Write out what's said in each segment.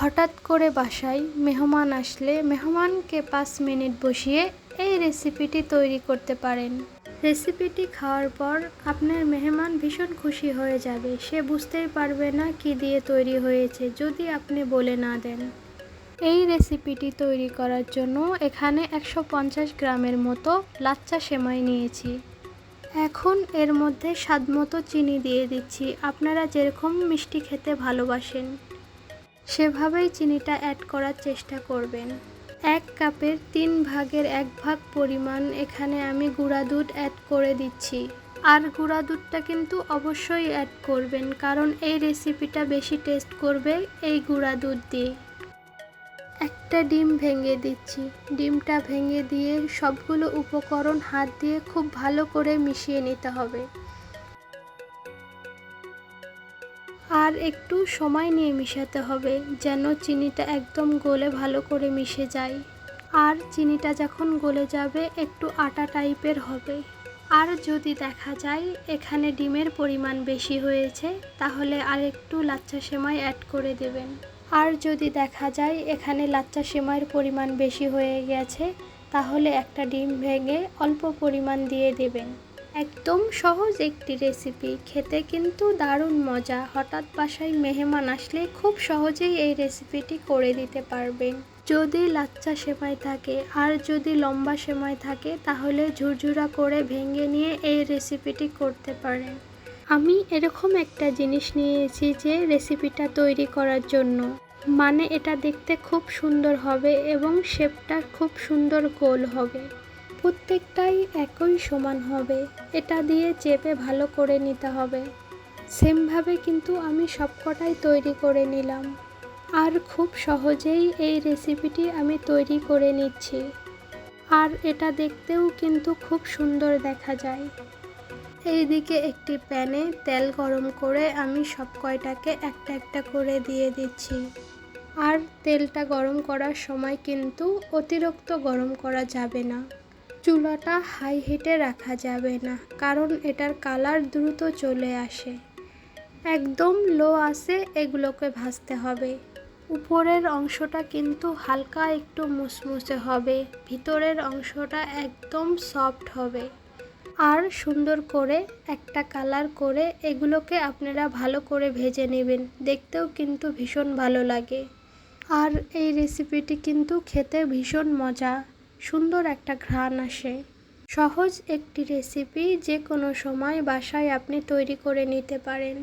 হঠাৎ করে বাসায় মেহমান আসলে মেহমানকে পাঁচ মিনিট বসিয়ে এই রেসিপিটি তৈরি করতে পারেন। রেসিপিটি খাওয়ার পর আপনার মেহমান ভীষণ খুশি হয়ে যাবে। সে বুঝতেই পারবে না কি দিয়ে তৈরি হয়েছে, যদি আপনি বলে না দেন। এই রেসিপিটি তৈরি করার জন্য এখানে একশো পঞ্চাশ গ্রামের মতো লাচ্চা সেমাই নিয়েছি। এখন এর মধ্যে স্বাদমতো চিনি দিয়ে দিচ্ছি। আপনারা যেরকম মিষ্টি খেতে ভালোবাসেন। সেভাবেই চিনিটা অ্যাড করার চেষ্টা করবেন। এক কাপের তিন ভাগের এক ভাগ পরিমাণ এখানে আমি গুঁড়া দুধ অ্যাড করে দিচ্ছি। আর গুঁড়া দুধটা কিন্তু অবশ্যই অ্যাড করবেন, কারণ এই রেসিপিটা বেশি টেস্ট করবে এই গুঁড়া দুধ দিয়ে। একটা ডিম ভেঙে দিচ্ছি। ডিমটা ভেঙে দিয়ে সবগুলো উপকরণ হাত দিয়ে খুব ভালো করে মিশিয়ে নিতে হবে। আর একটু সময় নিয়ে মিশাতে হবে, যেন চিনিটা একদম গলে ভালো করে মিশে যায়। আর চিনিটা যখন গলে যাবে, একটু আটা টাইপের হবে। আর যদি দেখা যায় এখানে ডিমের পরিমাণ বেশি হয়েছে, তাহলে আর একটু লাচ্চা সেমাই অ্যাড করে দেবেন। আর যদি দেখা যায় এখানে লাচ্চা সেমাইয়ের পরিমাণ বেশি হয়ে গেছে, তাহলে একটা ডিম ভেঙে অল্প পরিমাণ দিয়ে দেবেন। একদম সহজ একটি রেসিপি খেতে কিন্তু দারুণ মজা। হঠাৎ বাসায় মেহমান আসলে খুব সহজেই এই রেসিপিটি করে দিতে পারবেন। যদি লাচ্চা সেমাই থাকে আর যদি লম্বা সেমাই থাকে, তাহলে ঝুরঝুরা করে ভেঙে নিয়ে এই রেসিপিটি করতে পারেন। আমি এরকম একটা জিনিস নিয়েছি যে রেসিপিটা তৈরি করার জন্য। মানে এটা দেখতে খুব সুন্দর হবে এবং শেপটা খুব সুন্দর গোল হবে। প্রত্যেকটাই একই সমান হবে। এটা দিয়ে চেপে ভালো করে নিতে হবে। সেমভাবে কিন্তু আমি সবকটাই তৈরি করে নিলাম। আর খুব সহজেই এই রেসিপিটি আমি তৈরি করে নিচ্ছি। আর এটা দেখতেও কিন্তু খুব সুন্দর দেখা যায়। এইদিকে একটি প্যানে তেল গরম করে আমি সব কয়টাকে একটা একটা করে দিয়ে দিচ্ছি। আর তেলটা গরম করার সময় কিন্তু অতিরিক্ত গরম করা যাবে না। চুলাটা হাই হিটে রাখা যাবে না, কারণ এটার কালার দ্রুত চলে আসে। একদম লো আসে এগুলোকে ভাজতে হবে। উপরের অংশটা কিন্তু হালকা একটু মুসমুসে হবে, ভিতরের অংশটা একদম সফট হবে। আর সুন্দর করে একটা কালার করে এগুলোকে আপনারা ভালো করে ভেজে নেবেন, দেখতেও কিন্তু ভীষণ ভালো লাগে। আর এই রেসিপিটি কিন্তু খেতে ভীষণ মজা। সুন্দর একটা ঘ্রাণ আসে। সহজ একটি রেসিপি যে কোনো সময় বাসায় আপনি তৈরি করে নিতে পারেন।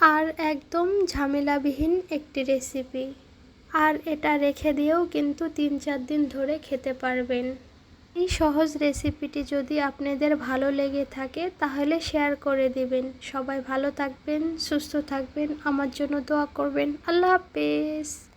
আর একদম ঝামেলাবিহীন একটি রেসিপি আর এটা রেখে দিয়েও কিন্তু তিন চার দিন ধরে খেতে পারবেন। এই সহজ রেসিপিটি যদি আপনাদের ভালো লেগে থাকে, তাহলে শেয়ার করে দিবেন। সবাই ভালো থাকবেন, সুস্থ থাকবেন। আমার জন্য দোয়া করবেন। আল্লাহ হাফেজ।